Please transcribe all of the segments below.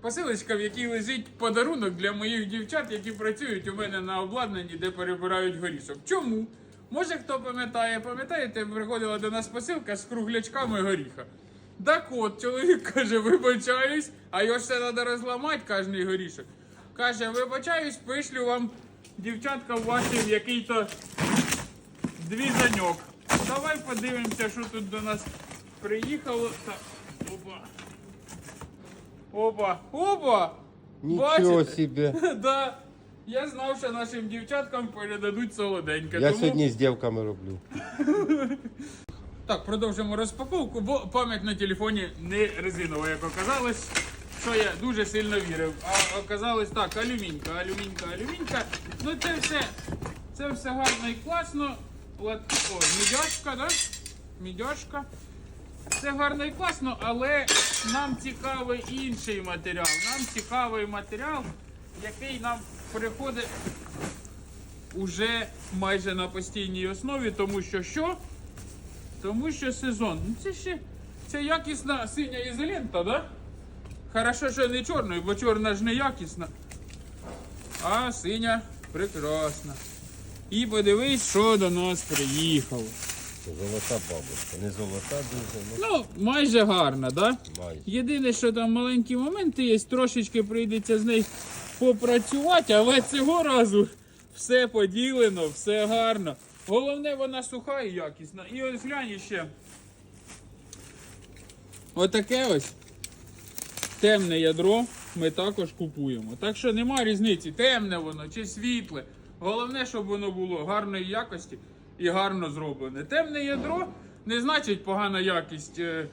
посилочка, в якій лежить подарунок для моїх дівчат, які працюють у мене на обладнанні, де перебирають горішок. Чому? Може хто пам'ятає, пам'ятаєте, приходила до нас посилка з круглячками горіха. Так от, чоловік каже, вибачаюсь, а його ж все треба розламати, кожний горішок. Каже, вибачаюсь, пришлю вам дівчатка ваші в який-то двізаньок. Давай подивимося, що тут до нас приїхало. Так, опа. Опа, опа! Нічого Бачите? собі. да. Я знав, що нашим дівчаткам передадуть солоденьке. Я тому... сьогодні з дівками роблю. Так, продовжимо розпаковку, бо пам'ять на телефоні не резинова, як оказалось, що я дуже сильно вірив. А оказалось так, алюмінька, алюмінька, алюмінька. Ну це все, це все гарно і класно. От, о, мідяшка, да? Мідяшка. Це гарно і класно, але нам цікавий інший матеріал. Нам цікавий матеріал, який нам приходить уже майже на постійній основі, тому що що? Тому що сезон. Ну це ще це якісна синя ізолента, да? Хорошо, що не чорною, бо чорна ж не якісна. А синя прекрасна. І подивись, що до нас приїхало. Золота бабушка. Не золота дуже, Ну, майже гарна, да? ну майже. Єдине, що там маленькі моменти є, трошечки прийдеться з нею попрацювати, але цього разу все поділено, все гарно. Головне, вона суха і якісна. І ось глянь ще. Отаке ось темне ядро ми також купуємо. Так що нема різниці, темне воно чи світле. Головне, щоб воно було гарної якості і гарно зроблене. Темне ядро не значить погана якість. Е,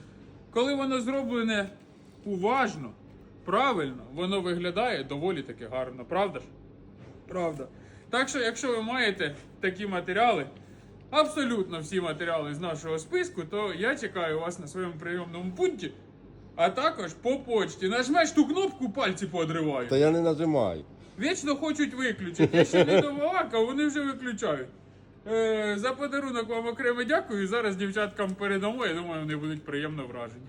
Коли воно зроблене уважно, правильно, воно виглядає доволі таки гарно, правда ж? Правда. Так що, якщо ви маєте такі матеріали, абсолютно всі матеріали з нашого списку, то я чекаю вас на своєму прийомному пункті. А також по почті. Нажмеш ту кнопку, пальці поодривають. Та я не нажимаю. Вічно хочуть виключити. Я ще не довалакав, вони вже виключають. Е, за подарунок вам окремо дякую. Зараз дівчаткам передамо. Я думаю, вони будуть приємно вражені.